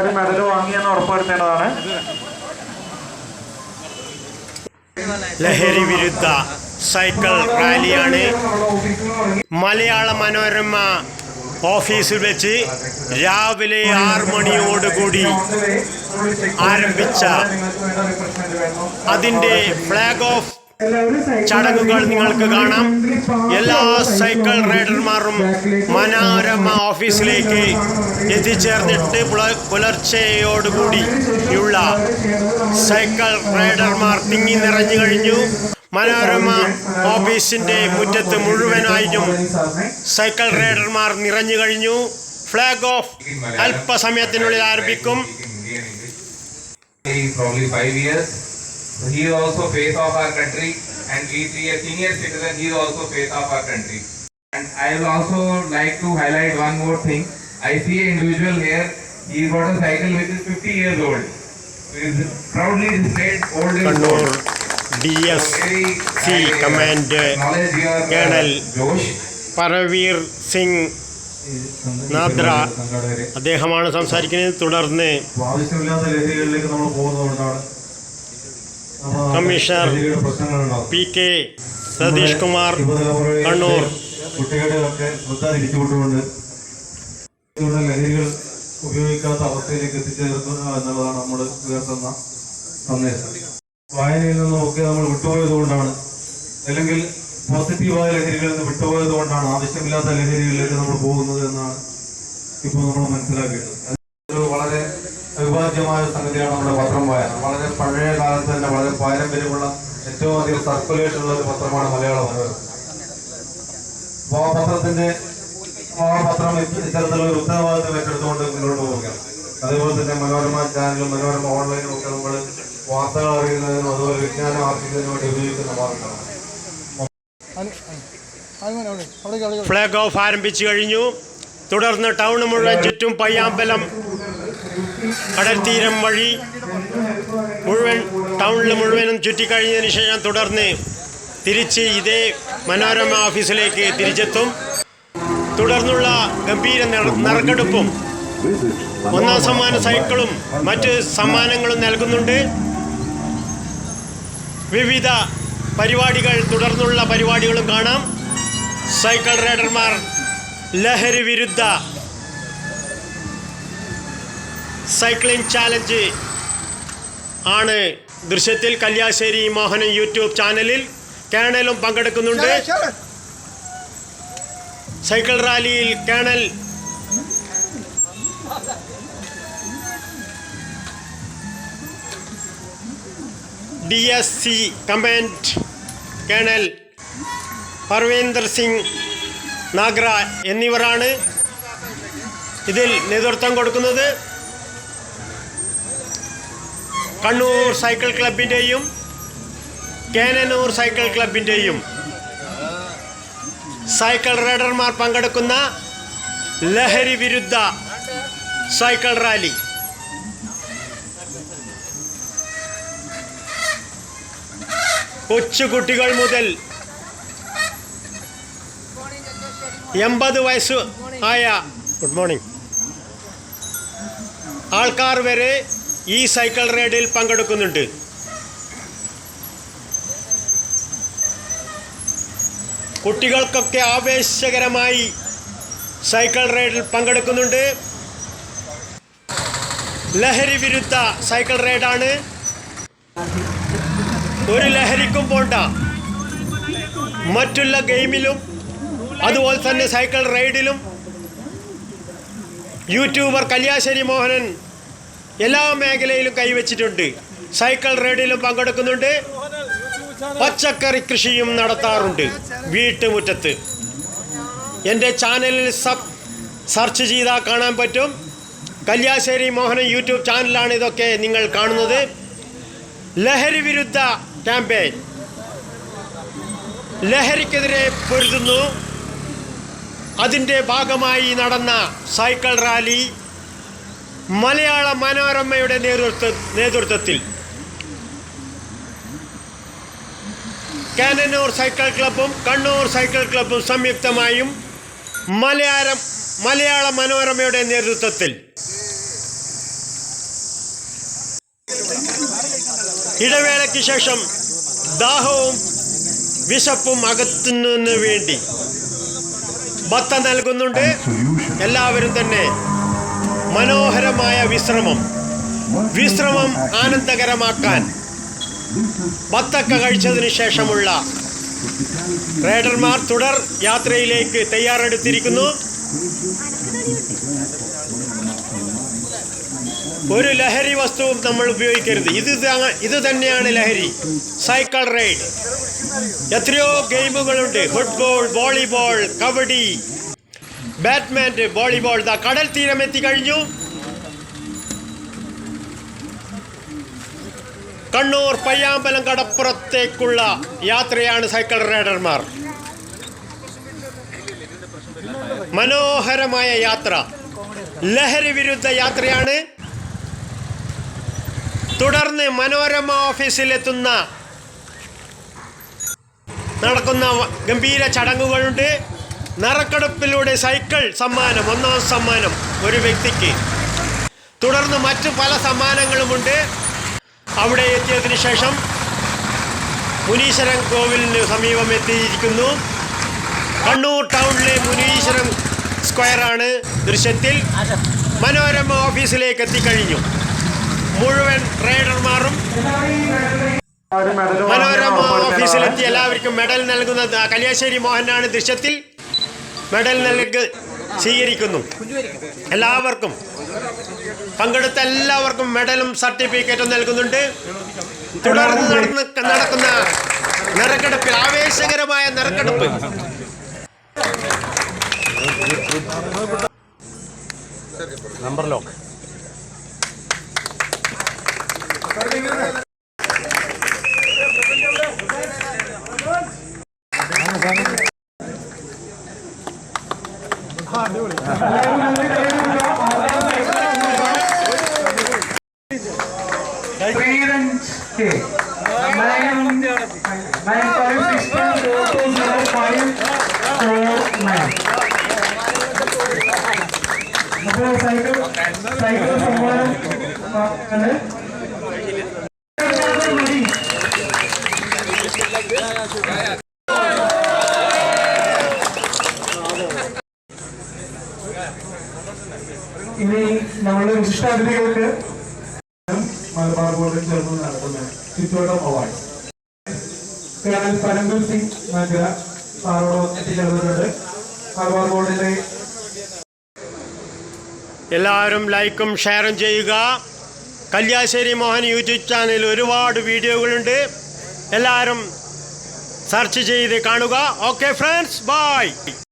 എല്ലാവരും മെഡൽ വാങ്ങിയെന്ന് ഉറപ്പുവരുത്തേണ്ടതാണ്. ലഹരി വിരുദ്ധ സൈക്കിൾ റാലിയാണ് മലയാള മനോരമ ഓഫീസിൽ വെച്ച് രാവിലെ ആറ് മണിയോടുകൂടി ആരംഭിച്ച അതിന്റെ ഫ്ലാഗ് ഓഫ് ചടങ്ങുകൾ നിങ്ങൾക്ക് കാണാം. എല്ലാ സൈക്കിൾ റൈഡർമാരും മനോരമ ഓഫീസിലേക്ക് എത്തിച്ചേർന്നിട്ട് പുല- പുലർച്ചെയോടുകൂടി ഉള്ള സൈക്കിൾ റൈഡർമാർ തിങ്ങി നിറഞ്ഞു കഴിഞ്ഞു. മനോരമ ഓഫീസിന്റെ മുറ്റത്ത് മുഴുവനായിട്ടും സൈക്കിൾ റൈഡർമാർ നിറഞ്ഞു കഴിഞ്ഞു. ഫ്ലാഗ് ഓഫ് അല്പസമയത്തിനുള്ളിൽ ആരംഭിക്കും. He is also face of our country and we see a senior citizen, he is also face of our country. And I will also like to highlight one more thing. I see an individual here, he got a cycle which is 50 years old. He is proudly displayed old is Kannur gold. D S Very, C I, uh, command acknowledge your uh, Colonel. Josh. Paraveer Singh Nadra അദ്ദേഹമാണ് സംസാരിക്കുന്നത് തുടർന്ന് ആവശ്യമില്ലാത്ത ലഹരികളിലേക്ക് നമ്മൾ പോകുന്നതുകൊണ്ടാണ് നമ്മൾ commissioner P K Satheesh Kumar Kannur. ഉപയോഗിക്കാത്ത അവസ്ഥയിലേക്ക് എത്തിച്ചേർക്കുക എന്നുള്ളതാണ് നമ്മൾ ഉയർത്തുന്ന സന്ദേശം. വായനയിൽ നിന്നുമൊക്കെ നമ്മൾ വിട്ടുപോയത് കൊണ്ടാണ്. അല്ലെങ്കിൽ പോസിറ്റീവായ ലഹരികളിൽ നിന്ന് വിട്ടുപോയത് കൊണ്ടാണ്. ആവശ്യമില്ലാത്ത ലഹരികളിലേക്ക് നമ്മൾ പോകുന്നത് എന്നാണ് ഇപ്പോൾ നമ്മൾ മനസ്സിലാക്കിയത് അവിഭാജ്യമായ സംഗതിയാണ് നമ്മുടെ പത്രം വായന. വളരെ പഴയ കാലത്ത് തന്നെ വളരെ പാരമ്പര്യമുള്ള ഏറ്റവും അധികം സർക്കുലേഷൻ ഉള്ള ഒരു പത്രമാണ് മലയാള മനോരമ ആ പത്രത്തിന്റെ ആ പത്രം ഇത്ത- ഇത്തരത്തിലുള്ള ഒരു ഉത്തരവാദിത്വം ഏറ്റെടുത്തുകൊണ്ട് മുന്നോട്ട് പോവുകയാണ്. അതേപോലെ തന്നെ മനോരമ ചാനലും മനോരമ ഓൺലൈനും ഒക്കെ നമ്മൾ വാർത്തകൾ അറിയുന്നതിനും അതുപോലെ വിജ്ഞാനം ആർജിക്കുന്നതിനും വേണ്ടി ഉപയോഗിക്കുന്ന മാർഗമാണ് ഫ്ലാഗ് ഓഫ് ആരംഭിച്ചു കഴിഞ്ഞു. തുടർന്ന് ടൗൺ മുഴുവൻ ചുറ്റും പയ്യാമ്പലം കടൽത്തീരം വഴി മുഴുവൻ ടൗണിൽ മുഴുവനും ചുറ്റിക്കഴിഞ്ഞതിന് ശേഷം തുടർന്ന് തിരിച്ച് ഇതേ മനോരമ ഓഫീസിലേക്ക് തിരിച്ചെത്തും. തുടർന്നുള്ള ഗംഭീര നിറ- നറുക്കെടുപ്പും ഒന്നാം സമ്മാന സൈക്കിളും മറ്റ് സമ്മാനങ്ങളും നൽകുന്നുണ്ട്. വിവിധ പരിപാടികൾ തുടർന്നുള്ള പരിപാടികളും കാണാം. സൈക്കിൾ റൈഡർമാർ ലഹരി വിരുദ്ധ സൈക്ലിംഗ് ചാലഞ്ച് ആണ് ദൃശ്യത്തിൽ കല്യാശ്ശേരി മോഹനൻ യൂട്യൂബ് ചാനലിൽ കേണലും പങ്കെടുക്കുന്നുണ്ട്. സൈക്കിൾ റാലിയിൽ colonel D S C command colonel Parvinder Singh Nagra എന്നിവരാണ് ഇതിൽ നേതൃത്വം കൊടുക്കുന്നത്. കണ്ണൂർ സൈക്കിൾ ക്ലബിന്റെയും കേനനൂർ സൈക്കിൾ ക്ലബിന്റെയും സൈക്കിൾ റൈഡർമാർ പങ്കെടുക്കുന്ന ലഹരി വിരുദ്ധ സൈക്കിൾ റാലി. കൊച്ചുകുട്ടികൾ മുതൽ എൺപത് വയസ്സ് ആയ ഗുഡ് മോർണിംഗ് ആൾക്കാർ വരെ ഈ സൈക്കിൾ റൈഡിൽ പങ്കെടുക്കുന്നുണ്ട്. കുട്ടികൾക്കൊക്കെ ആവേശകരമായി സൈക്കിൾ റൈഡിൽ പങ്കെടുക്കുന്നുണ്ട്. ലഹരി വിരുദ്ധ സൈക്കിൾ റൈഡാണ്. ഒരു ലഹരിക്കും പോണ്ട. മറ്റുള്ള ഗെയിമിലും അതുപോലെ തന്നെ സൈക്കിൾ റൈഡിലും യൂട്യൂബർ കല്യാശ്ശേരി മോഹനൻ എല്ലാ മേഖലയിലും കൈവച്ചിട്ടുണ്ട്. സൈക്കിൾ റൈഡിലും പങ്കെടുക്കുന്നുണ്ട്. പച്ചക്കറി കൃഷിയും നടത്താറുണ്ട് വീട്ടുമുറ്റത്ത്. എന്റെ ചാനലിൽ സബ് സെർച്ച് ചെയ്താൽ കാണാൻ പറ്റും. കല്യാശ്ശേരി മോഹനൻ യൂട്യൂബ് ചാനലാണ് ഇതൊക്കെ നിങ്ങൾ കാണുന്നത്. ലഹരി വിരുദ്ധ ക്യാമ്പയിൻ. ലഹരിക്കെതിരെ പൊരുതുന്നു. അതിന്റെ ഭാഗമായി നടന്ന സൈക്കിൾ റാലി മലയാള മനോരമയുടെ നേതൃത്വ നേതൃത്വത്തിൽ കാനന്നൂർ സൈക്കിൾ ക്ലബ്ബും കണ്ണൂർ സൈക്കിൾ ക്ലബ്ബും സംയുക്തമായും മലയാളം മലയാള മനോരമയുടെ നേതൃത്വത്തിൽ ഇടവേളയ്ക്ക് ശേഷം ദാഹവും വിശപ്പും അകത്തുന്നതിന് വേണ്ടി ഭത്ത നൽകുന്നുണ്ട്. എല്ലാവരും തന്നെ മനോഹരമായ വിശ്രമം. വിശ്രമം ആനന്ദകരമാക്കാൻ. ബത്തക്ക കഴിച്ചതിന് ശേഷമുള്ള റൈഡർമാർ തുടർ യാത്രയിലേക്ക് തയ്യാറെടുത്തിരിക്കുന്നു. ഒരു ലഹരി വസ്തുവും നമ്മൾ ഉപയോഗിക്കരുത്. ഇത് ഇത് തന്നെയാണ് ലഹരി. Cycle ride. എത്രയോ ഗെയിമുകളുണ്ട്. Football volleyball kabaddi badminton volleyball ദാ കടൽ തീരം എത്തിക്കഴിഞ്ഞു കണ്ണൂർ പയ്യാമ്പലം കടപ്പുറത്തേക്കുള്ള യാത്രയാണ് സൈക്കിൾ റൈഡർമാർ. മനോഹരമായ യാത്ര. ലഹരി വിരുദ്ധ യാത്രയാണ്. തുടർന്ന് മനോരമ ഓഫീസിലെത്തുന്ന നടക്കുന്ന ഗംഭീര ചടങ്ങുകളുണ്ട്. നറുക്കെടുപ്പിലൂടെ സൈക്കിൾ സമ്മാനം ഒന്നാം സമ്മാനം ഒരു വ്യക്തിക്ക്. തുടർന്ന് മറ്റു പല സമ്മാനങ്ങളുമുണ്ട്. അവിടെ എത്തിയതിനു ശേഷം മുനീശ്വരൻ കോവിലിന് സമീപം എത്തിയിരിക്കുന്നു. കണ്ണൂർ ടൗണിലെ മുനീശ്വരൻ സ്ക്വയറാണ് ദൃശ്യത്തിൽ മനോരമ ഓഫീസിലേക്ക് എത്തിക്കഴിഞ്ഞു. മുഴുവൻ റൈഡർമാരും മനോരമ ഓഫീസിലെത്തി. എല്ലാവർക്കും മെഡൽ നൽകുന്നത് കല്യാശ്ശേരി മോഹനാണ് ദൃശ്യത്തിൽ. മെഡൽ നൽകി സ്വീകരിക്കുന്നു. എല്ലാവർക്കും പങ്കെടുത്ത എല്ലാവർക്കും മെഡലും സർട്ടിഫിക്കറ്റും നൽകുന്നുണ്ട്. തുടർന്ന് നടന്ന് നടക്കുന്ന നറുക്കെടുപ്പിൽ ആവേശകരമായ നറുക്കെടുപ്പ്. Number lock Thank K. Cycle cycle സമ്മാനം ആണ്. മതി. ഇനി നമ്മുടെ വിശിഷ്ട അതിഥികൾക്ക് മലബാർ ബോർഡിൽ ചേർന്ന് നടത്തുന്ന ചുറ്റോട്ടം അവാർഡ്. കേണൽ പരംബീർ സിംഗ് മഗ്ര സാറോട് എത്തിച്ചേർന്നിട്ടുണ്ട്. മലബാർ ബോർഡിലെ എല്ലാവരും ലൈക്കും ഷെയറും ചെയ്യുക. കല്യാശ്ശേരി മോഹൻ യൂട്യൂബ് ചാനലിൽ ഒരുപാട് വീഡിയോകളുണ്ട്. എല്ലാവരും സെർച്ച് ചെയ്ത് കാണുക. Okay friends bye